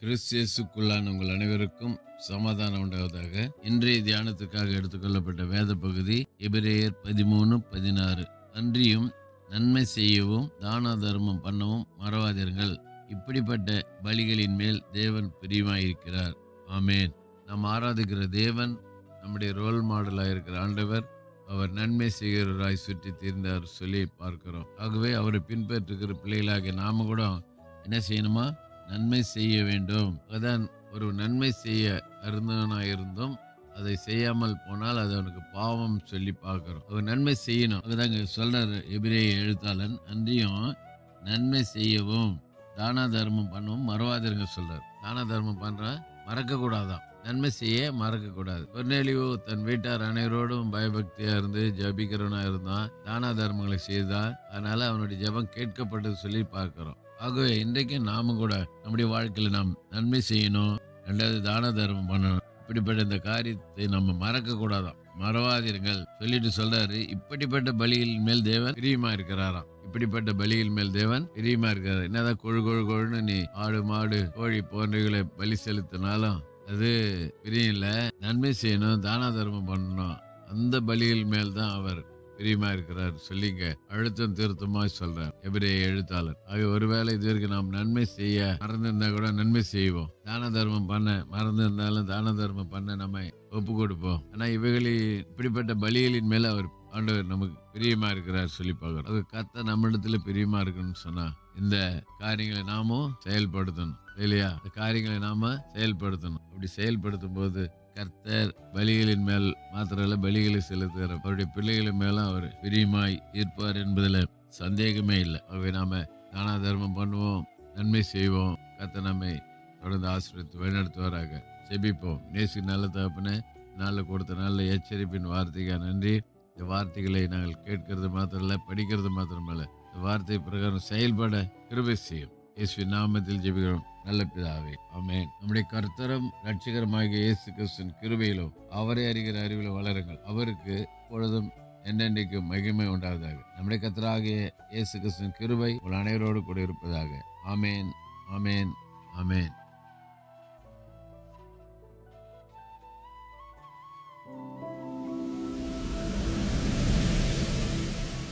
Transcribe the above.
கிறிஸ்தியசுக்குள்ளான உங்கள் அனைவருக்கும் சமாதானம் உண்டாவதாக. இன்றைய தியானத்துக்காக எடுத்துக்கொள்ளப்பட்ட வேத பகுதி எபிரேயர் பதிமூணு பதினாறு. அன்றியும் நன்மை செய்யவும் தான தர்மம் பண்ணவும் மறவாதீர்கள் இப்படிப்பட்ட பலிகளின் மேல் தேவன் பிரியமாயிருக்கிறார். ஆமேன். நாம் ஆராதிக்கிற தேவன் நம்முடைய ரோல் மாடலாக இருக்கிற ஆண்டவர் அவர் நன்மை செய்கிறவராய் சுற்றி தீர்ந்தார் சொல்லி பார்க்கிறோம். ஆகவே அவரை பின்பற்றுகிற பிள்ளைகளாகிய நாம கூட என்ன செய்யணுமா? நன்மை செய்ய வேண்டும். அதான் ஒரு நன்மை செய்ய அருந்தவனாக இருந்தும் அதை செய்யாமல் போனால் அது அவனுக்கு பாவம் சொல்லி பார்க்குறோம். அவர் நன்மை செய்யணும். அதுதாங்க சொல்கிறார் எபிரேய எழுத்தாளன். அன்றியும் நன்மை செய்யவும் தான தர்மம் பண்ணவும் மறவாதிருங்க சொல்கிறார் தான தர்மம் பண்ணுற மறக்கக்கூடாதான் நன்மை செய்ய மறக்கக்கூடாது. கூடாது தன் வீட்டார் அனைவரோடும் பயபக்தியா இருந்து ஜபிக்கிறவனா இருந்தான். தான தர்மங்களை செய்தான் அதனால அவனுடைய ஜெபம் கேட்கப்பட்டது சொல்லி பார்க்கிறோம். ஆகவே இன்றைக்கு நாம கூட நம்முடைய வாழ்க்கையில் நாம் நன்மை செய்யணும் ரெண்டாவது தான தர்மம் பண்ணணும். இப்படிப்பட்ட இந்த காரியத்தை நம்ம மறக்க கூடாதான் மறவாதீர்கள். சொல்லிட்டு சொல்றாரு இப்படிப்பட்ட பலிகளின் மேல் தேவன் பிரியமா இருக்கிறாராம். இப்படிப்பட்ட பலிகள் மேல் தேவன் பிரியமா இருக்கிறார். என்னதான் கொழு கொழு கொழுன்னு நீ ஆடு மாடு கோழி போன்றவைகளை பலி செலுத்தினாலும் அது பிரியம் இல்லை நன்மை செய்யணும் தான தர்மம் பண்ணணும். அந்த பலிகள் மேல் தான் அவர் பிரியமா இருக்கிறார். சொல்லிங்க. அழுத்தம் திருத்தமாய் சொல்றார். எபிரேய எழுத்தாளர். ஆக ஒருவேளை இது வரைக்கும் நாம் நன்மை செய்ய மறந்திருந்தா கூட நன்மை செய்வோம். தான தர்மம் பண்ண மறந்திருந்தாலும் தான தர்மம் பண்ண நம்ம ஒப்பு கொடுப்போம் ஆனா இவைகளில் இப்படிப்பட்ட பலிகளின் மேல அவர் ஆண்டவர் நமக்கு பிரியமா இருக்கிறார் சொல்லி பார்க்கிறோம். அது கத்த நம்மிடத்துல பிரியமா இருக்குன்னு சொன்னா இந்த காரியங்களை நாமும் செயல்படுத்தணும். இல்லையா? இந்த காரியங்களை நாம செயல்படுத்தணும். அப்படி செயல்படுத்தும் போது கர்த்தர் பலிகளின் மேல் மாத்திரல்ல பலிகளை செலுத்துகிற அவருடைய பிள்ளைகளின் மேலும் அவர் பிரியமாய் இருப்பார் என்பதில் சந்தேகமே இல்லை. ஆகவே நாம தான தர்மம் பண்ணுவோம் நன்மை செய்வோம். கத்த நம்மை தொடர்ந்து ஆசிரியத்து வழிநடத்துவாராக. செபிப்போம் நேசி நல்ல தகப்பனே நாளில் கொடுத்த நல்ல எச்சரிப்பின் வார்த்தைக்காக நன்றி. இந்த வார்த்தைகளை நாங்கள் கேட்கறது மாத்திரமல்ல படிக்கிறது மாத்திரமல்ல. இந்த வார்த்தை பிரகாரம் செயல்பட கிருபை செய்யும். இயேசு நாமத்தில் ஜெபிக்கிறோம். நல்ல பிதாவே ஆமேன். நம்முடைய கர்த்தரும் ரட்சகரமாகிய இயேசு கிறிஸ்தன் கிருபையிலும் அவரை அறிகிற அறிவிலும் வளருங்கள். அவருக்கு பொழுதும் என்னென்றைக்கு மகிமை உண்டாவதாக. நம்முடைய கர்த்தராகிய இயேசு கிறிஸ்தன் கிருபை உங்கள் அனைவரோடு கூட இருப்பதாக. ஆமேன் ஆமேன் ஆமேன்.